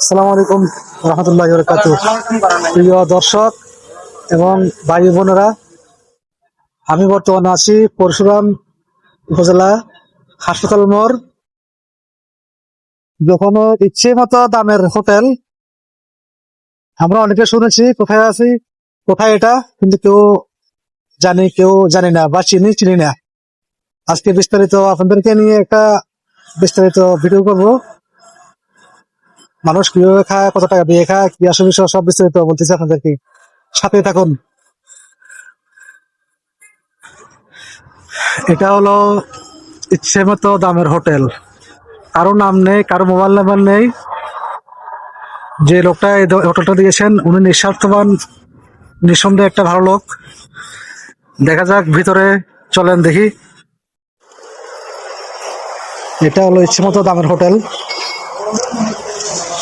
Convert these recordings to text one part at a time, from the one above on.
আসসালামু আলাইকুম রহমতুল্লাহ বরকাত প্রিয় দর্শক এবং ভাই বোনেরা, আমি বর্তমানে আছি পরশুরাম উপজেলা হাসপাতাল মোড়, যখন ইচ্ছে মতো দামের হোটেল। আমরা অনেকে শুনেছি, কোথায় আছি, কোথায় এটা, কিন্তু কেউ জানি কেউ জানি না বা চিনি চিনি না। আজকে বিস্তারিত আপনাদেরকে নিয়ে একটা বিস্তারিত ভিডিও করব। মানুষ কীভাবে খায়, কত টাকা দিয়ে খায়, কি আসলে সব বিস্তারিত বলতেছি আপনাদেরকে। সাথে থাকুন। এটা হলো ইচ্ছে মতো দামের হোটেল। কারও নাম নেই, কারও মোবাইল নাম্বার নেই। যে লোকটা এই হোটেলটা দিয়েছেন, উনি নিঃস্বার্থবান, নিঃসন্দেহে একটা ভালো লোক। দেখা যাক, ভিতরে চলেন দেখি। এটা হলো ইচ্ছে মতো দামের হোটেল।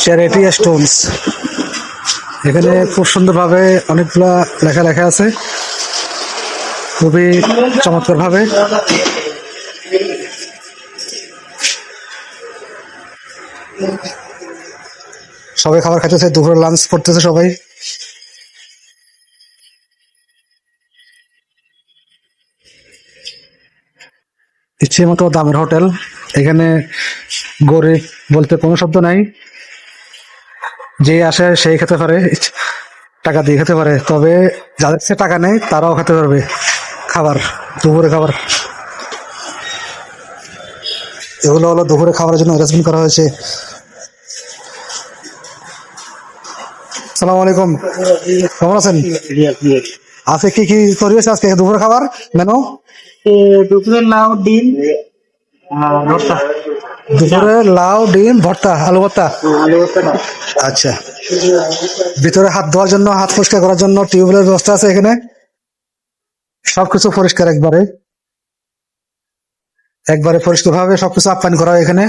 চ্যারিটি স্টোনস এখানে খুব সুন্দরভাবে অনেকগুলা লেখা লেখা আছে। খুবই চমৎকার ভাবে সবাই খাবার খাইতেছে, দুপুরে লাঞ্চ করতেছে সবাই। ইচ্ছে মতো দামের হোটেল। এখানে গরিব বলতে কোনো শব্দ নাই। যে আসে সেই খেতে পারে টাকা দিয়ে খেতে পারে। তবে যাদের সে টাকা নেই তারাও খেতে পারবে খাবার দুপুরে খাবার। এগুলো হলো দুপুরে খাবারের জন্য অ্যারেঞ্জমেন্ট করা হয়েছে। সালাম আলাইকুম। কেমন আছেন? আজকে কি কি তৈরি হয়েছে আজকে? দুপুরে খাবার? মেনু? দুপুরে লাউ ডিম। আর দুপুরে লাউ ডিম ভর্তা আলু ভর্তা? আচ্ছা। ভিতরে হাত ধোয়ার জন্য হাত পরিষ্কার করার জন্য টিউবওয়েলের ব্যবস্থা আছে এখানে? সবকিছু পরিষ্কার একবারে। একবারে পরিষ্কার ভাবে সবকিছু আপ্যায়ন করা হয় এখানে।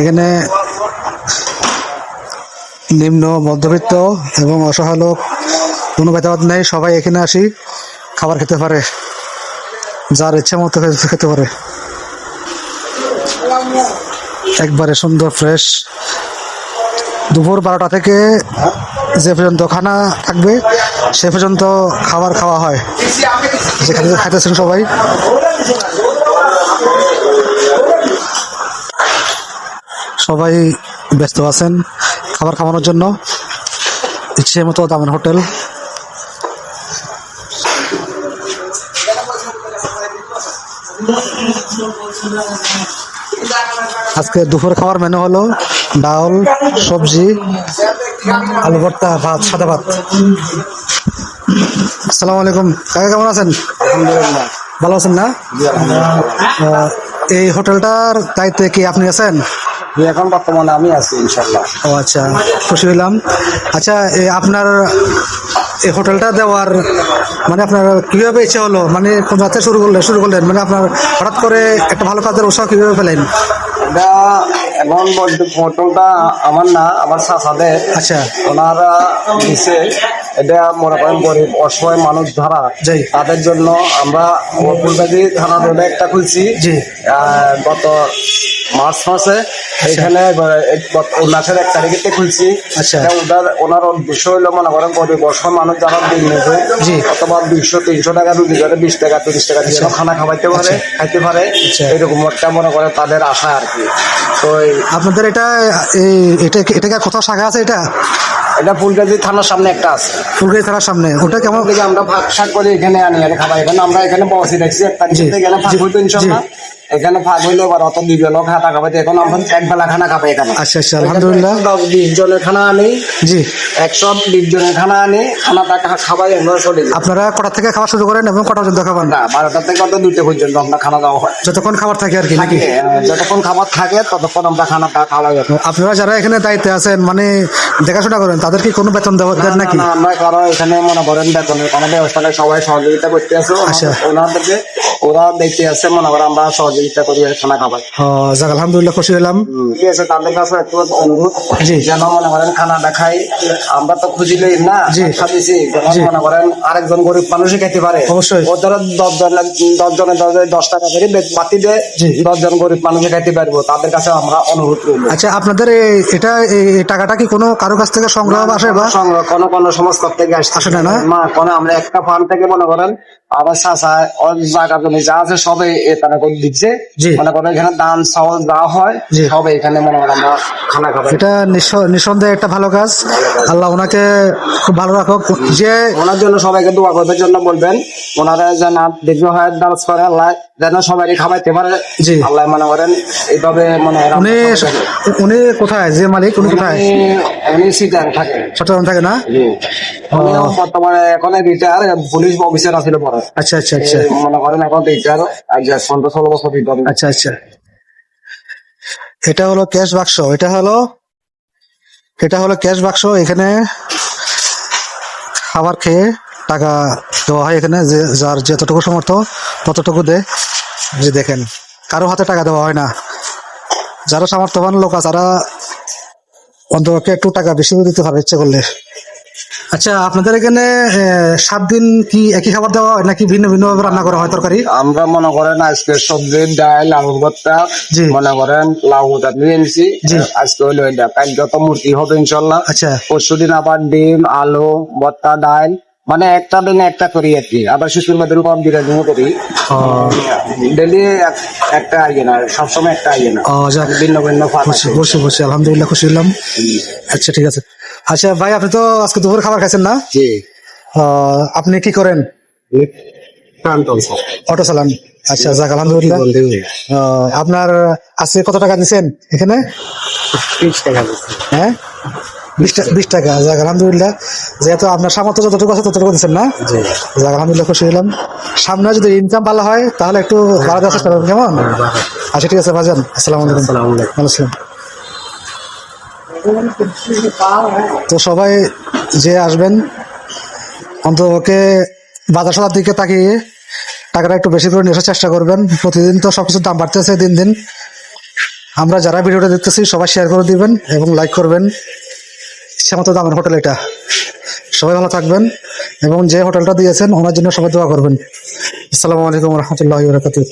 এখানে নিম্ন মধ্যবিত্ত এবং অসহায় লোক কোনো ভেদাভেদ নেই সবাই এখানে আসি খাবার খেতে পারে। যার ইচ্ছা মতো খেতে পারে। একবারে সুন্দর ফ্রেশ দুপুর বারোটা থেকে যে পর্যন্ত খানা থাকবে, সে পর্যন্ত খাবার খাওয়া হয়। যেখানে খাইতেছেন সবাই। সবাই ব্যস্ত আছেন খাবার খাওয়ানোর জন্য। ইচ্ছে মতো দামের হোটেল। আজকে দুপুর খাওয়ার মেনু হলো ডাল সবজি আলু ভর্তা ভাত সাদা ভাত। আসসালামু আলাইকুম। কাকা কেমন আছেন? আলহামদুলিল্লাহ। ভালো আছেন না? এই হোটেলটার দায়িত্বে কি আপনি আছেন? এখন বর্তমানে আমি আছি ইনশাল্লাহ ও আচ্ছা। খুশি হইলাম। আচ্ছা আপনার এই হোটেলটা দেওয়ার মানে আপনার কীভাবে ইচ্ছে হলো? মানে কোন যাত্রা শুরু করলেন শুরু করলেন? মানে আপনার হঠাৎ করে একটা ভালো কাজের উৎসাহ কীভাবে পেলেন? এটা এখন মোটরটা আমার না আমার সাথে আচ্ছা। ওনারা দিছে। এটা মনে করেন গরিব অসহায় মানুষ ধারা। তাদের জন্য আমরা ফুলবাজি থানা রোডে একটা খুলছি জি। গত মার্চ মাসে এখানে মাসের এক তারিখেতে খুলছি আচ্ছা। ওনার ওনার উদ্দেশ্য হইল মনে করেন গরিব অসহায় মানুষ যারা দিন জি। অথবা দুইশো তিনশো টাকা রুগী করে বিশ টাকা তিরিশ টাকা দিয়ে খানা খাওয়াইতে পারে খাইতে পারে আচ্ছা। এরকম একটা মনে করে তাদের আশা আর কি তো আপনাদের এটা এটা এটা কোথাও শাখা আছে এটা এটা ফুলগাজি থানার সামনে একটা আছে। ফুলগাজি থানার সামনে। ওটা কেমন? আমরা ভাগ শাক করে এখানে আনি আর খাবার। এখানে আমরা এখানে বসে রাখছি এক তারিখ গেলে ভাগ হইতো ইনশাল্লাহ। এখানে ভাগ হইল এবার অত খাতা খাবাইতে এখন আমরা এক বেলা খানা খাবে এখানে। আচ্ছা আচ্ছা আলহামদুলিল্লাহ। দশ বিশ জনের খানা আনি জি। একশো বিশ জনের খানা আনি খানাটা খা- খাবাই আমরা চলে আপনারা কটা থেকে খাওয়া শুরু করেন এবং কটা পর্যন্ত খাবার না বারোটা থেকে অত দুইটা পর্যন্ত আমরা খানা দেওয়া হয়। যতক্ষণ খাবার থাকে আর কি নাকি? যতক্ষণ খাবার থাকে ততক্ষণ আমরা খানাটা খাওয়া আপনারা যারা এখানে দায়িত্বে আছেন মানে দেখাশোনা করেন তাদের কি কোনো বেতন দেওয়া দেন নাকি? আমরা কারও এখানে মনে করেন বেতনের কোনো ব্যবস্থা সবাই সহযোগিতা করতে আছে। আচ্ছা। ওনাদেরকে ওরা দেখতে আছে মনে করেন আমরা সহযোগিতা করি খানা খাবার যাক আলহামদুলিল্লাহ খুশি হলাম ঠিক আছে তাদের কাছে একটু অনুরোধ। যেন মনে করেন আমরা তো খুঁজিলেই না জি। খাদিছি মনে করেন আরেকজন গরিব মানুষই খেতে পারে অবশ্যই। ও ধরো দশ জন দশ জনের দশ দশ টাকা করে বাতি দেয় দশ জন গরিব মানুষে খাইতে পারব তাদের কাছে আমরা অনুরোধ করব আচ্ছা আপনাদের এটা এই টাকাটা কি কোনো কারও কাছ থেকে সংগ্রহ আসে বা সংগ্রহ কোনো কোনো সংস্কার থেকে আসে না, না? কোনো আমরা একটা ফান্ড থেকে মনে করেন আবার চাষা জায়গা জমি যা আছে সবে তারা করে দিচ্ছে। মনে করেন এখানে দান চাউল যা হয়। সবে এখানে মনে করেন আমরা খানা খাবার এটা নিঃস- নিঃসন্দেহে একটা ভালো কাজ। আল্লাহ ওনাকে খুব ভালো রাখুক। যে ওনার জন্য সবাইকে দোয়া করবার জন্য বলবেন ওনারা যেন দীর্ঘ হায়াত দারাজ করে আল্লাহ যেন সবাই খাবাইতে পারে। জি। আল্লাহ মনে করেন এইভাবে মনে করেন উনি উনি কোথায়? যে মালিক উনি কোথায়? উনি- সিটার থাকে। চট্টগ্রাম থাকে না? বর্তমানে এখন রিটায়ার পুলিশ অফিসার আছিল পরে আচ্ছা আচ্ছা আচ্ছা। মনে করেন এখন পনেরো ষোলো বছর আচ্ছা আচ্ছা। এটা হলো ক্যাশ বাক্স এটা হলো এটা হলো ক্যাশ বাক্স এখানে খাবার খেয়ে টাকা দেওয়া হয় এখানে যে যার যতটুকু সমর্থ ততটুকু দেয় যে দেখেন কারও হাতে টাকা দেওয়া হয় না। যারা সামর্থ্যবান লোক আছে তারা অন্তপক্ষে একটু টাকা বেশি দিতে হবে ইচ্ছে করলে। আচ্ছা আপনাদের এখানে সাত দিন কি একই খাবার দেওয়া হয় নাকি ভিন্ন ভিন্ন ভাবে রান্না করা হয় তরকারি? আমরা মনে করেন আজকে সবজি ডাল আলু ভর্তা। মনে করেন লাউ ভর্তা নিয়ে এনেছি। আজকে হইল এটা। কালকে তো মূর্তি হবে ইনশাল্লাহ। আচ্ছা। পরশু দিন আবার ডিম আলু ভর্তা ডাল মানে একটা দিন একটা করি আর কি। আবার শিশুর মধ্যে কম বিরিয়ানি করি। ডেলি একটা আইয়ে না সবসময় একটা আইয়ে না। ভিন্ন ভিন্ন বসে বসে আলহামদুলিল্লাহ খুশি হলাম। আচ্ছা ঠিক আছে। আচ্ছা ভাই আপনি তো আজকে দুপুর খাবার খাইছেন না? জি। আপনি কি করেন? অটো চালান। আচ্ছা যাক আলহামদুলিল্লাহ। আপনার আজকে কত টাকা দিচ্ছেন এখানে? হ্যাঁ? বিশ টাকা যাক আলহামদুলিল্লাহ। যেহেতু আপনার সামর্থ্য যতটুকু আছে ততটুকু দিচ্ছেন না? যাক আলহামদুলিল্লাহ খুশি হলাম সামনে যদি ইনকাম ভালো হয় তাহলে একটু বাড়া দেওয়ার চেষ্টা করবেন কেমন? আচ্ছা ঠিক আছে ভাইজান আসসালামু আলাইকুম। ছিলেন। তো সবাই যে আসবেন, অন্ততপক্ষে বাজার সদার দিকে তাকিয়ে টাকাটা একটু বেশি করে আসার চেষ্টা করবেন। প্রতিদিন তো সবকিছুর দাম বাড়তেছে দিন দিন। আমরা যারা ভিডিওটা দেখতেছি, সবাই শেয়ার করে দিবেন এবং লাইক করবেন। ইচ্ছা মতো দামের হোটেল এটা। সবাই ভালো থাকবেন এবং যে হোটেলটা দিয়েছেন, ওনার জন্য সবাই দোয়া করবেন। আসসালামু আলাইকুম রহমতুল্লাহ বরকাতুহ।